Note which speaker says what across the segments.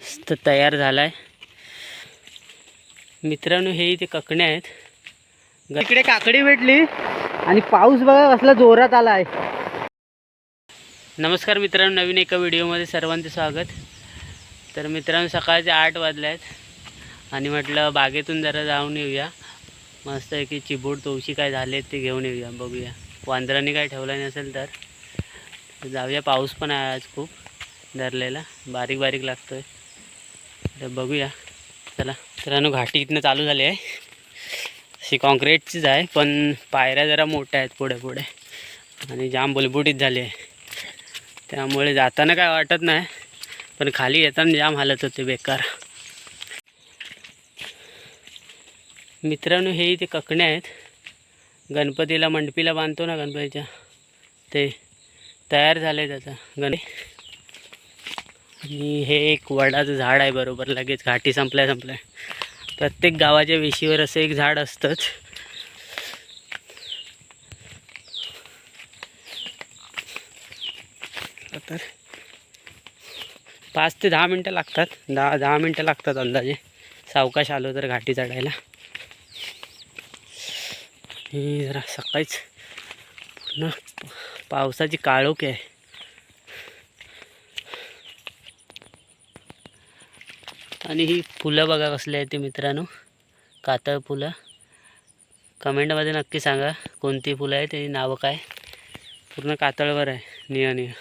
Speaker 1: मस्त तयार झालाय. मित्रांनो हे इथे ककणे आहेत.
Speaker 2: इकडे काकडी भेटली आणि पाऊस बघा कसला जोरात आलाय.
Speaker 1: नमस्कार मित्रांनो नवीन एका व्हिडिओमध्ये सर्वांचे स्वागत. तर मित्रांनो सकाळचे आठ वाजले आहेत आणि म्हटलं बागेतून जरा जाऊन येऊया. मस्त आहे की चिबूड तवशी काय झाले ते घेऊन येऊया बघूया. वांदरांनी काय ठेवलं नसेल तर. जाऊया पाऊस पण आहे आज खूप. धरलेला. बारीक बारीक लागतोय. तर बघूया. चला. मित्रांनो घाटी इथनं चालू झाली आहे. अशी कॉन्क्रीटचीच आहे पण पायऱ्या जरा मोठ्या आहेत पुढे पुढे. आणि जाम बुलबुटीत झाली आहे. त्यामुळे जाताना काय वाटत नाही पण खाली येताना जाम हालत होते बेकार. मित्रांनो हे इथे ककणे आहेत. गणपतीला मंडपीला बांधतो ना गणपतीच्या? ते तयार झाले त्याचा गणे आणि हे एक वडाचं झाड आहे बरोबर लगेच घाटी संपल्या संपल्या. प्रत्येक गावाच्या वेशीवर असं एक झाड असतंच. तर पाच ते दहा मिनटं लागतात दहा दहा मिनटं लागतात अंदाजे. सावकाश आलो तर घाटी चढायला. जरा सकाळीच पूर्ण पावसाची काळोख आहे. आणि ही फुलं बघा कसली आहेत ते मित्रांनो. कातळ फुलं. कमेंटमध्ये नक्की सांगा कोणती फुलं आहे त्याची नावं काय. पूर्ण कातळवर आहे निय निय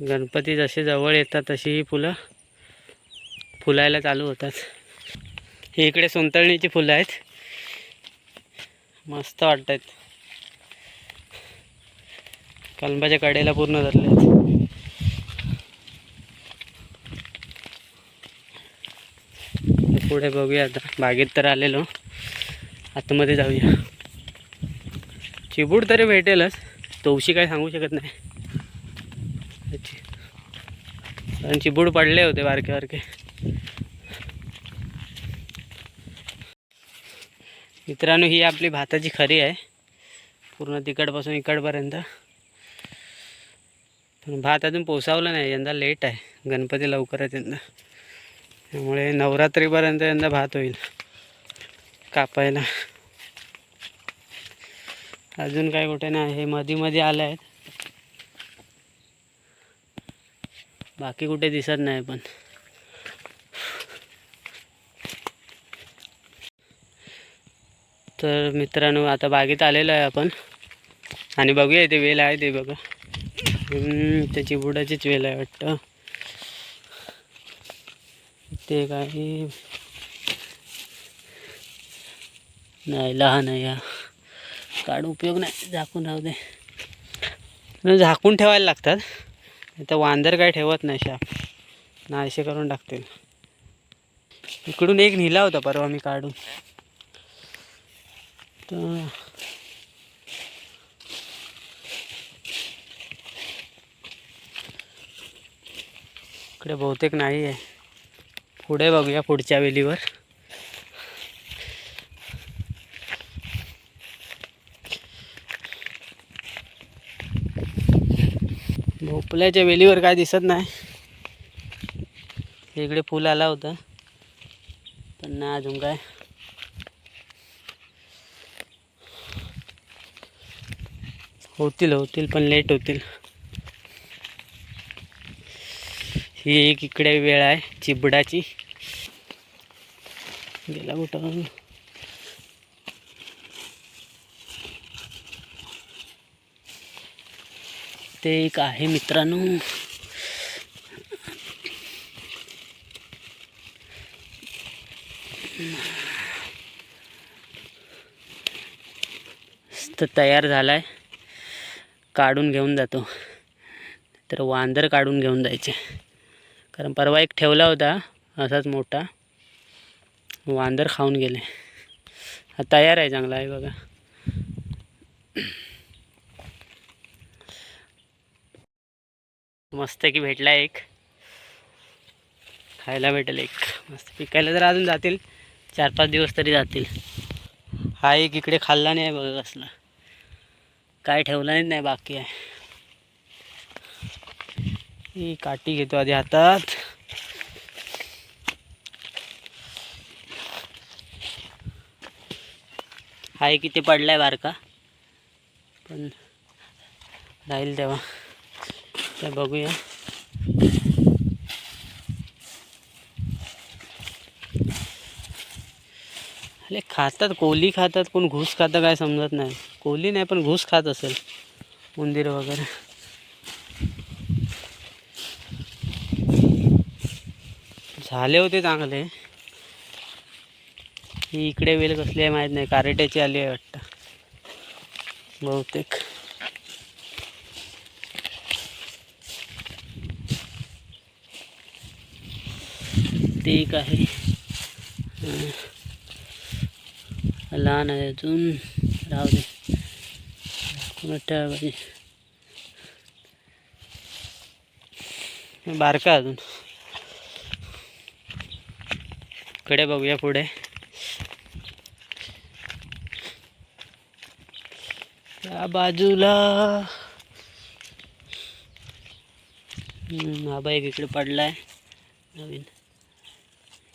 Speaker 1: गणपती जसे जवळ येतात तशी ही फुलं फुलायला चालू होतात. ही इकडे सोंतळणीची फुलं आहेत. मस्त वाटत आहेत कलंबाच्या कडेला पूर्ण धरले आहेत. पुढे बघूया आता. बागेत तर आलेलो. आतमध्ये जाऊया. चिबूड तरी भेटेलच. तवशी काय सांगू शकत नाही. कारण चिबूड पडले होते बारके बारके. मित्रांनो ही आपली भाताची खरी आहे. पूर्ण तिकडपासून इकडपर्यंत. पण भात अजून पोसावला नाही यंदा लेट आहे. गणपती लवकरच यंदा. त्यामुळे नवरात्रीपर्यंत यंदा भात होईल. कापायला. अजून काय कुठे नाही हे मध्ये मध्ये आले आहेत. बाकी कुठे दिसत नाही पण. तर मित्रांनो आता बागेत आलेलो आहे आपण. आणि बघूया इथे वेल आहे ते बघा. त्याची बुडाचीच वेल आहे वाटतं. ते काय नाही लहान आहे या. काढ उपयोग नाही झाकून राहू दे. म्हणजे झाकून ठेवायला लागतात. नाही तर वांदर काय ठेवत नाही शाप नाहीसे करून टाकतील. इकडून एक नेला होता परवा मी काढून. तर इकडे बहुतेक नाही आहे. पुढे बघूया पुढच्या वेलीवर. भोपल्याच्या वेलीवर काय दिसत नाही. इकडे फुल आला होता. पण नाही अजून काय. होतील होतील पण लेट होतील. ही एक इकडे वेळ आहे चिबडाची. गेला कुठं ते एक आहे मित्रांनो. मस्त तयार झालाय. काढून घेऊन जातो. तर वांदर काढून घेऊन जायचे. कारण परवा एक ठेवला होता असाच मोठा. वांदर खाऊन गेले. हा तयार आहे चांगला आहे बघा. मस्त की भेटला एक. खायला भेटेल एक. मस्त पिकायला तर अजून जातील. चार पाच दिवस तरी जातील. हा एक इकडे खाल्ला नाही बघा कसला. काय बाकी आहे ही काठी घेतो आधी हातात हाय, किती पडलाय बारका? पण राहील तेव्हा. ते अरे खातात कोली खातात कोण घूस खातं काय समजत नाही. कोली नाही पण घूस खात असेल. उंदीर वगैरे. झाले होते चांगले. ही इकडे वेल कसली आहे माहीत नाही. कारेट्याची आली आहे वाटतं. बहुतेक. ठीक आहे. लहान आहे अजून बारका अजून कडे बघूया पुढे बाजूला एक इकडे पडलाय नवीन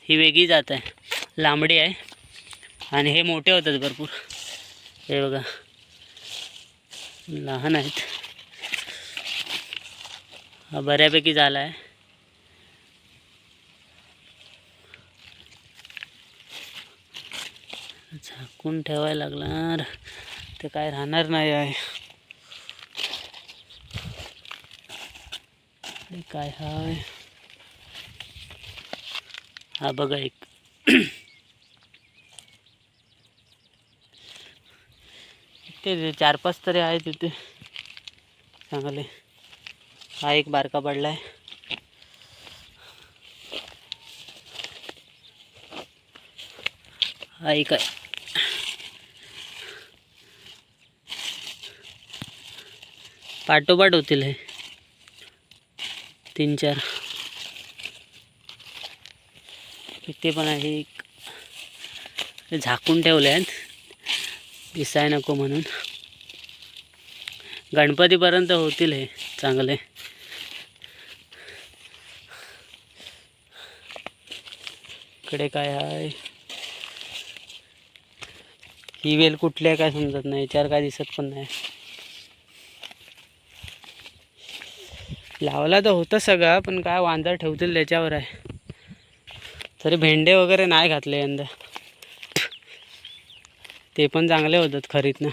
Speaker 1: ही. वेगळी जात आहे लांबडी आहे आणि हे मोठे होतात भरपूर. हे बघा. लहान आहेत. हा बऱ्यापैकी झाला आहे. झाकून ठेवायला लागणार. ते काय राहणार नाही आहे. काय हाय? हा बघा एक. ते चार पाच तरी आहे तिथे चांगले. हा एक बारका पडला आहे हा एक आहे. पाठोपाठ होतील हे. तीन चार. इथे पण आहे एक. झाकून ठेवले आहेत. दिसाय नको म्हणून. गणपतीपर्यंत होतील हे चांगले. इकडे काय आहे ही वेल कुठली आहे काय समजत नाही याच्यावर काय दिसत पण नाही. लावला तर होतं सगळं पण काय वांदर ठेवतील त्याच्यावर आहे. तरी भेंडे वगैरे नाही घातले यंदा. ते पण चांगले होतात खरीतनं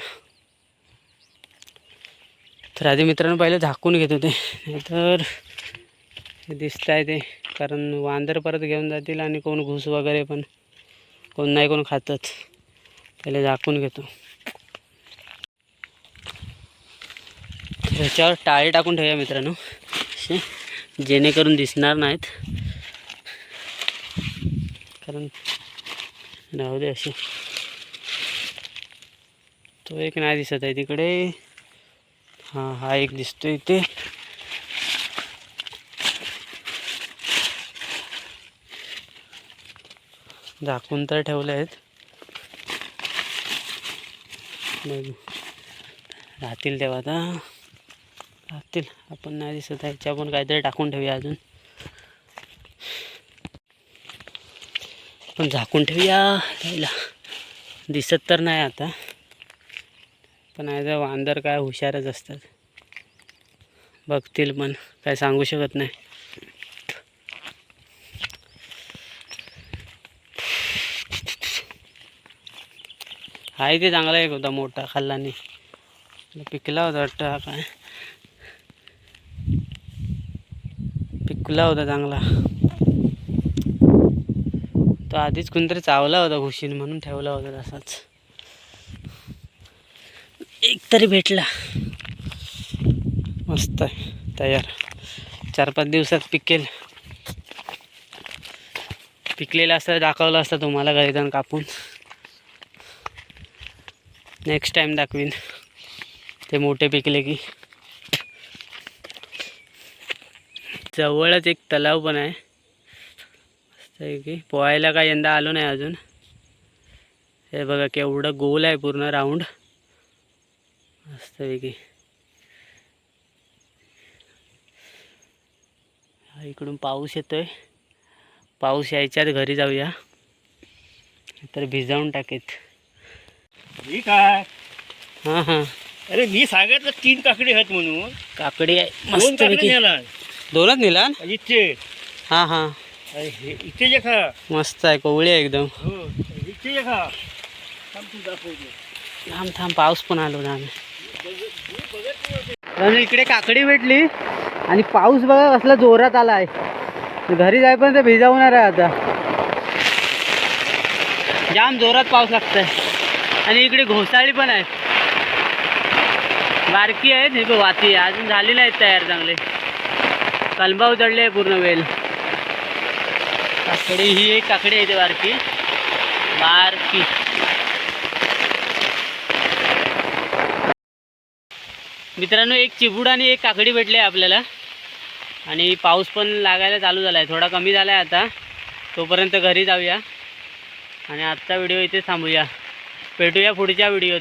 Speaker 1: तर आधी मित्रांनो पहिले झाकून घेत होते तर दिसत आहे ते. कारण वांदर परत घेऊन जातील आणि कोण घुस वगैरे पण कोण नाही कोण खातात पहिले झाकून घेतो. ह्याच्यावर टाळे टाकून ठेवूया मित्रांनो. असे जेणेकरून दिसणार नाहीत. कारण राहू दे असे तो एक नाही दिसत आहे तिकडे. हां हा एक दिसतो इथे. झाकून तर ठेवले आहेत. बघू. राहतील तेव्हा आता. राहतील. आपण नाही दिसत आहे. याच्या पण काहीतरी टाकून ठेवूया अजून. पण झाकून ठेवूया. राहिला दिसत तर नाही आता. पण ॲज अ वांदर काय हुशारच असतात. बघतील पण काय सांगू शकत नाही. हाय ते चांगला एक होता मोठा खाल्लानी. पिकला होता वाटतं हा काय. पिकला होता चांगला. तो आधीच कोणतरी चावला होता घुशीन म्हणून ठेवला होता तसाच. एक तरी भेटला. मस्त आहे. तयार. चार पाच दिवसात पिकेल. पिकलेलं असतं दाखवलं असतं तुम्हाला गैदान कापून. नेक्स्ट टाईम दाखवीन. ते मोठे पिकले की. जवळच एक तलाव पण आहे. मस्त आहे की. पोहायला काय यंदा आलो नाही अजून. हे बघा केवढं गोल आहे पूर्ण राऊंड. मस्तपैकी हा, इकडून पाऊस येतोय. पाऊस यायच्यात घरी जाऊया. तर भिजावून टाकेत.
Speaker 3: ही काय?
Speaker 1: हां हां.
Speaker 3: अरे मी सांगितलं तीन काकडी आहेत म्हणून.
Speaker 1: काकडी मस्तपैकी
Speaker 3: नेला
Speaker 1: दोनच निला
Speaker 3: इथे.
Speaker 1: हां हां.
Speaker 3: अरे हे इथे जे खा.
Speaker 1: मस्त आहे कोवळी आहे एकदम.
Speaker 3: हो इथे जे खा. थांब तू दाखवतो
Speaker 1: थांब थांब पाऊस पण आलो ना आम्ही.
Speaker 2: आणि इकडे काकडी भेटली. आणि पाऊस बघा कसला जोरात आला आहे घरी जायपर्यंत भिजावणार आहे आता.
Speaker 1: जाम जोरात पाऊस लागतोय. आणि इकडे घोसाळी पण आहे. बारकी आहे हे बघ वाती. आहे. अजून झाली नाहीत तयार चांगले. कलबा उचडले आहे पूर्ण वेल. काकडी ही एक काकडी आहे इथे बारकी. बारकी. मित्रांनो एक चिबूड आणि एक काकडी भेटली आहे आपल्याला. आणि पाऊस पण लागायला चालू झाला आहे थोडा कमी झाला आहे आता. तोपर्यंत घरी जाऊया. आणि आजचा व्हिडिओ इथे थांबूया. भेटूया पुढच्या व्हिडिओत